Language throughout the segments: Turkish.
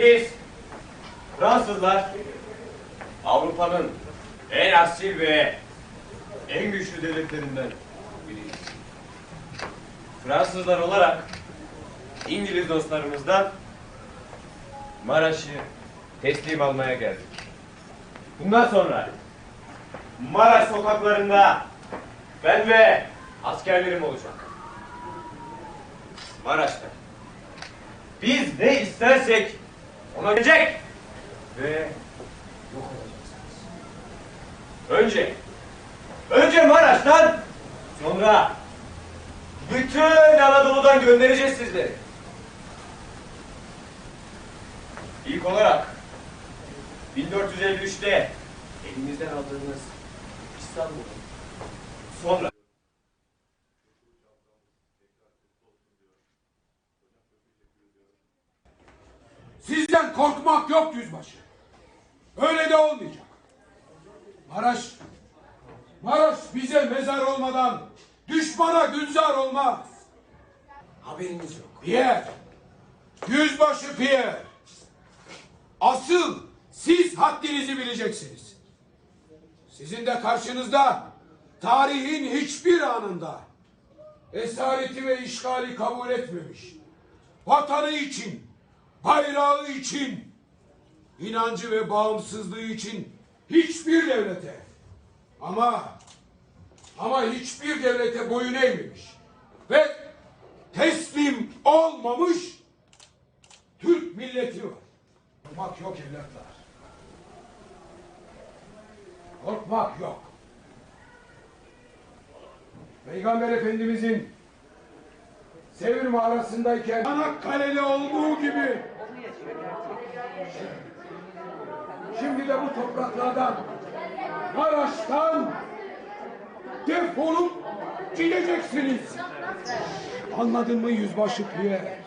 Biz Fransızlar Avrupa'nın en asil ve en güçlü devletlerinden biriyiz. Fransızlar olarak İngiliz dostlarımızdan Maraş'ı teslim almaya geldik. Bundan sonra Maraş sokaklarında ben ve askerlerim olacak. Maraş'ta. Biz ne istersek ona gelecek ve yok olacaksınız. Önce, önce Maraş'tan sonra bütün Anadolu'dan göndereceğiz sizleri. İlk olarak 1453'te elimizden aldığımız İstanbul'u sonra Sizden korkmak yok yüzbaşı. Öyle de olmayacak. Maraş, Maraş bize mezar olmadan düşmana gülzar olmaz. Haberiniz yok. Pierre, yüzbaşı Pierre. Asıl siz haddinizi bileceksiniz. Sizin de karşınızda tarihin hiçbir anında esareti ve işgali kabul etmemiş. Vatanı için, bayrağı için, inancı ve bağımsızlığı için hiçbir devlete ama ama hiçbir devlete boyun eğmemiş ve teslim olmamış Türk milleti var. Korkmak yok evlatlar. Korkmak yok. Peygamber Efendimizin Sevir mağarasındayken Çanakkale'li olduğu gibi şimdi de bu topraklardan Maraş'tan defolup gideceksiniz. Anladın mı yüzbaşı Pierre?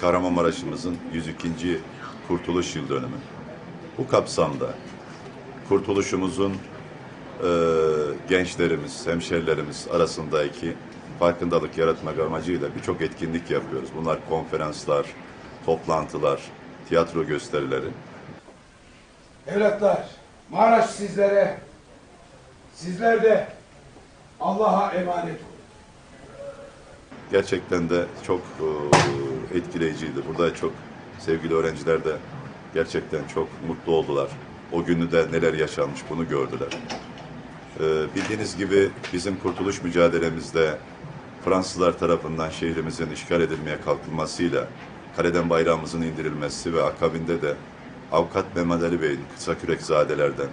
Kahramanmaraş'ımızın 102. Kurtuluş Yıl Dönümü. Bu kapsamda kurtuluşumuzun e, gençlerimiz, hemşerilerimiz arasındaki farkındalık yaratmak amacıyla birçok etkinlik yapıyoruz. Bunlar konferanslar, toplantılar, tiyatro gösterileri. Evlatlar, Maraş sizlere, sizler de Allah'a emanet olun. Gerçekten de çok e, etkileyiciydi. Burada çok sevgili öğrenciler de gerçekten çok mutlu oldular. O günü de neler yaşanmış bunu gördüler. E, bildiğiniz gibi bizim kurtuluş mücadelemizde Fransızlar tarafından şehrimizin işgal edilmeye kalkılmasıyla kaleden bayrağımızın indirilmesi ve akabinde de Avukat Mehmet Ali Bey'in Kısakürekzadelerden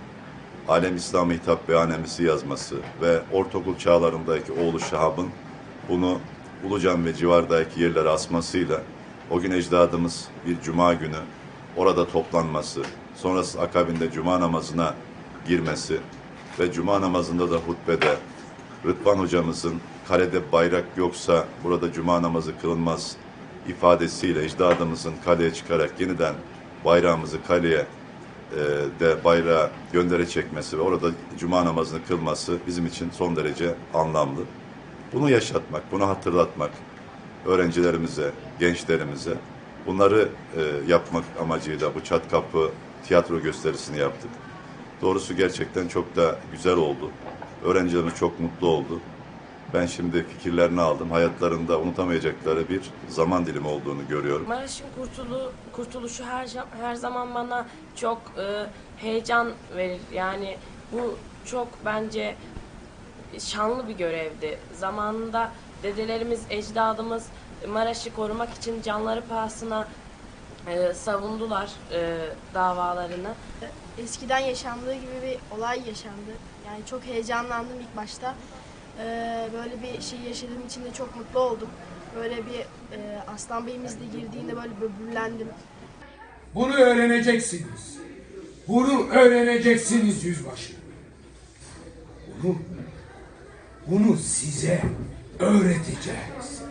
Alem İslam'a hitap beyanemizi yazması ve ortaokul çağlarındaki oğlu Şahab'ın bunu Ulucan ve civardaki yerlere asmasıyla o gün ecdadımız bir cuma günü orada toplanması, sonrası akabinde cuma namazına girmesi ve cuma namazında da hutbede Rıdvan hocamızın kalede bayrak yoksa burada cuma namazı kılınmaz ifadesiyle ecdadımızın kaleye çıkarak yeniden bayrağımızı kaleye e, de bayrağı göndere çekmesi ve orada cuma namazını kılması bizim için son derece anlamlı. Bunu yaşatmak, bunu hatırlatmak öğrencilerimize, gençlerimize bunları e, yapmak amacıyla bu çat kapı tiyatro gösterisini yaptık. Doğrusu gerçekten çok da güzel oldu. Öğrencilerimiz çok mutlu oldu. Ben şimdi fikirlerini aldım. Hayatlarında unutamayacakları bir zaman dilimi olduğunu görüyorum. Maraş'ın kurtulu, kurtuluşu her, her zaman bana çok e, heyecan verir. Yani bu çok bence şanlı bir görevdi. Zamanında dedelerimiz, ecdadımız Maraş'ı korumak için canları pahasına e, savundular e, davalarını. eskiden yaşandığı gibi bir olay yaşandı. Yani çok heyecanlandım ilk başta. Ee, böyle bir şey yaşadığım için de çok mutlu oldum. Böyle bir e, Aslan Bey'imiz de girdiğinde böyle böbürlendim. Bunu öğreneceksiniz. Bunu öğreneceksiniz yüzbaşı. Bunu, bunu size öğreteceğiz.